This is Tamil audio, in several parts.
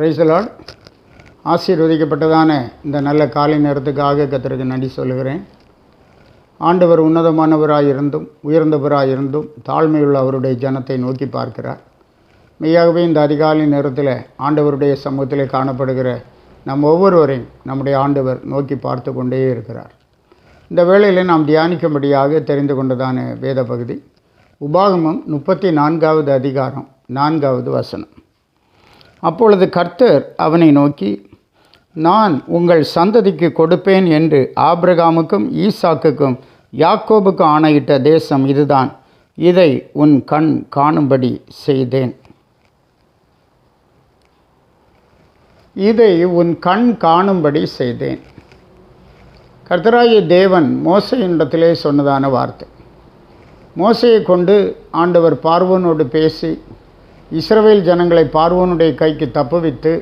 பிரைசலாட் ஆசீர்வதிக்கப்பட்டதான இந்த நல்ல காலை நேரத்துக்காக கத்தருக்கு நன்றி சொல்லுகிறேன். ஆண்டவர் உன்னதமானவராயிருந்தும் இருந்தும் இருந்தும் தாழ்மையுள்ள அவருடைய ஜனத்தை நோக்கி பார்க்கிறார். மெய்யாகவே இந்த அதிகாலை நேரத்தில் ஆண்டவருடைய சமூகத்தில் காணப்படுகிற நம் ஒவ்வொருவரையும் நம்முடைய ஆண்டவர் நோக்கி பார்த்து கொண்டே இருக்கிறார். இந்த வேளையில் நாம் தியானிக்கும்படியாக தெரிந்து கொண்டதான வேத பகுதி உபாகமம் முப்பத்தி நான்காவது அதிகாரம் நான்காவது வசனம். அப்பொழுது கர்த்தர் அவனை நோக்கி நான் உங்கள் சந்ததிக்கு கொடுப்பேன் என்று ஆபிரகாமுக்கும் ஈசாக்குக்கும் யாக்கோபுக்கும் ஆணையிட்ட தேசம் இதுதான். இதை உன் கண் காணும்படி செய்தேன். இதை உன் கண் காணும்படி செய்தேன். கர்த்தராய தேவன் மோசையினிடத்திலே சொன்னதான வார்த்தை. மோசையை கொண்டு ஆண்டவர் பார்வனோடு பேசி இஸ்ரவேல் ஜனங்களை பார்வோனுடைய கைக்கு தப்புவித்து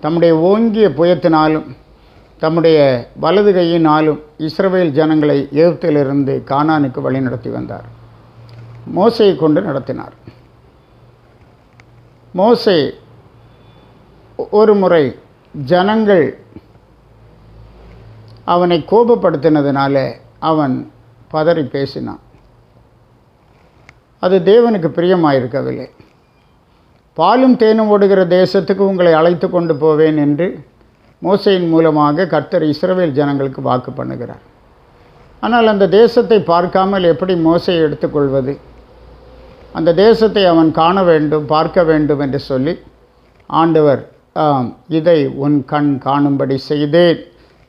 தம்முடைய ஓங்கிய புயத்தினாலும் தம்முடைய வலது கையினாலும் இஸ்ரவேல் ஜனங்களை எகிப்திலிருந்து கானானுக்கு வழிநடத்தி வந்தார். மோசையை கொண்டு நடத்தினார். மோசை ஒரு முறை ஜனங்கள் அவனை கோபப்படுத்தினதுனால அவன் பதறி பேசினான். அது தேவனுக்கு பிரியமாயிருக்கவில்லை. பாலும் தேனும் ஓடுகிற தேசத்துக்கு உங்களை அழைத்து கொண்டு போவேன் என்று மோசையின் மூலமாக கர்த்தர் இஸ்ரவேல் ஜனங்களுக்கு வாக்கு பண்ணுகிறார். ஆனால் அந்த தேசத்தை பார்க்காமல் எப்படி மோசையை எடுத்துக்கொள்வது? அந்த தேசத்தை அவன் காண வேண்டும் பார்க்க வேண்டும் என்று சொல்லி ஆண்டவர் ஆம் இதை உன் கண் காணும்படி செய்தேன்.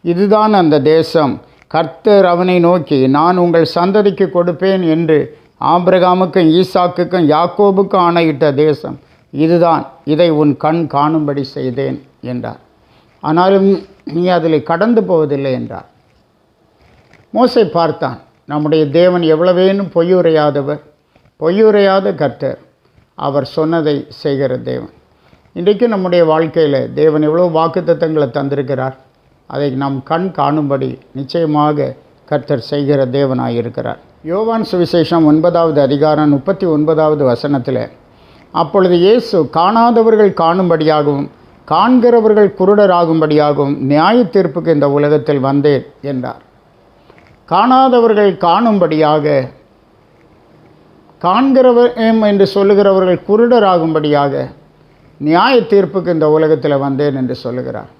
இதுதான் அந்த தேசம். கர்த்தர் அவனை நோக்கி நான் உங்கள் சந்ததிக்கு கொடுப்பேன் என்று ஆபிரகாமுக்கும் ஈசாக்குக்கும் யாக்கோபுக்கும் ஆணையிட்ட தேசம். இதுதான் இதை உன் கண் காணும்படி செய்தேன் என்றார். ஆனாலும் நீ அதில் கடந்து போவதில்லை என்றார். மோசை பார்த்தான் நம்முடைய தேவன் எவ்வளவேனும் பொய்யுரையாதவர் பொய்யுரையாத கர்த்தர். அவர் சொன்னதை செய்கிற தேவன். இன்றைக்கு நம்முடைய வாழ்க்கையில் தேவன் எவ்வளோ வாக்குத்தத்தங்களை தந்திருக்கிறார் அதை நம் கண் காணும்படி நிச்சயமாக கர்த்தர் செய்கிற தேவனாக இருக்கிறார் யோவான் சுவிசேஷம் ஒன்பதாவது அதிகாரம் முப்பத்தி ஒன்பதாவது வசனத்தில் அப்பொழுது இயேசு காணாதவர்கள் காணும்படியாகவும் காண்கிறவர்கள் குருடராகும்படியாகவும் நியாய தீர்ப்புக்கு இந்த உலகத்தில் வந்தேன் என்றார். காணாதவர்கள் காணும்படியாக காண்கிறவர் என்று சொல்லுகிறவர்கள் குருடராகும்படியாக நியாய தீர்ப்புக்கு இந்த உலகத்தில் வந்தேன் என்று சொல்லுகிறார்.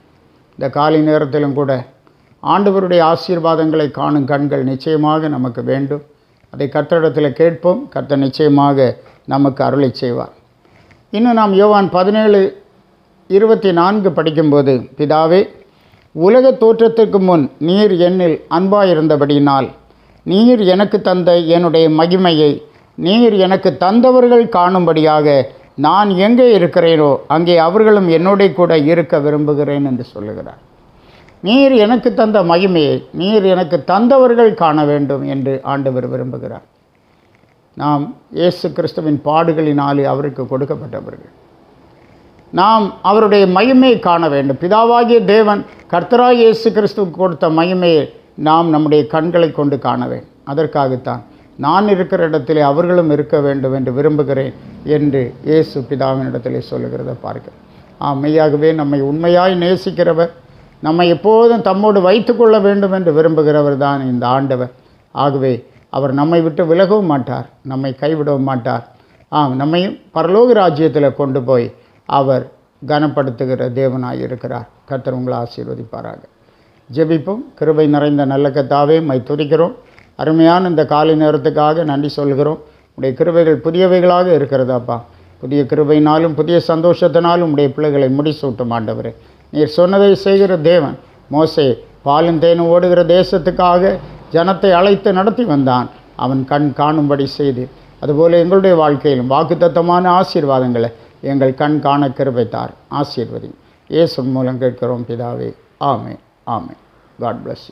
இந்த காலை நேரத்திலும் கூட ஆண்டவருடைய ஆசீர்வாதங்களை காணும் கண்கள் நிச்சயமாக நமக்கு வேண்டும். அதை கர்த்தரிடத்தில் கேட்போம். கர்த்தர் நிச்சயமாக நமக்கு அருளை செய்வார். இன்னும் நாம் யோவான் பதினேழு இருபத்தி நான்கு படிக்கும்போது பிதாவே உலக தோற்றத்திற்கு முன் நீர் என்னில் அன்பாயிருந்தபடியினால் நீர் எனக்கு தந்த என்னுடைய மகிமையை நீர் எனக்கு தந்தவர்கள் காணும்படியாக நான் எங்கே இருக்கிறேனோ அங்கே அவர்களும் என்னோட கூட இருக்க விரும்புகிறேன் என்று சொல்லுகிறார். நீர் எனக்கு தந்த மகிமையை நீர் எனக்கு தந்தவர்கள் காண வேண்டும் என்று ஆண்டவர் விரும்புகிறார். நாம் இயேசு கிறிஸ்துவின் பாடுகளினாலே அவருக்கு கொடுக்கப்பட்டவர்கள் நாம் அவருடைய மகிமையை காண வேண்டும். பிதாவாகிய தேவன் கர்த்தராய் இயேசு கிறிஸ்துவுக்கு கொடுத்த மகிமையை நாம் நம்முடைய கண்களை கொண்டு காண வேண்டும். அதற்காகத்தான் நான் இருக்கிற இடத்திலே அவர்களும் இருக்க வேண்டும் என்று விரும்புகிறேன் என்று இயேசு பிதாவினிடத்திலே சொல்லுகிறத பார்க்க ஆமையாகவே நம்மை உண்மையாய் நேசிக்கிறவர் நம்மை எப்போதும் தம்மோடு வைத்து கொள்ள வேண்டும் என்று விரும்புகிறவர் தான் இந்த ஆண்டவர். ஆகவே அவர் நம்மை விட்டு விலகவும் மாட்டார் நம்மை கைவிடவும் மாட்டார். ஆம் நம்மையும் பரலோக ராஜ்யத்தில் கொண்டு போய் அவர் கனப்படுத்துகிற தேவனாக இருக்கிறார். கர்த்தர் உங்களை ஆசீர்வதிப்பாராக. ஜெபிப்போம். கிருபை நிறைந்த நல்ல கத்தாவே மை துதிக்கிறோம். அருமையான இந்த காலை நேரத்துக்காக நன்றி சொல்கிறோம். உடைய கிருபைகள் புதியவைகளாக இருக்கிறதாப்பா புதிய கிருபையினாலும் புதிய சந்தோஷத்தினாலும் உடைய பிள்ளைகளை முடிசூட்டும் ஆண்டவரே. நீர் சொன்னதை செய்கிற தேவன் மோசே பாலும் தேனும் ஓடுகிற தேசத்துக்காக ஜனத்தை அழைத்து நடத்தி வந்தான். அவன் கண் காணும்படி செய்து அதுபோல் எங்களுடைய வாழ்க்கையிலும் வாக்குத்தத்தமான ஆசீர்வாதங்களை எங்கள் கண் காண கிருபைத்தார். ஆசீர்வதி இயேசு மூலம் கேட்கிறோம் பிதாவே ஆமே ஆமே காட் பிளஸ்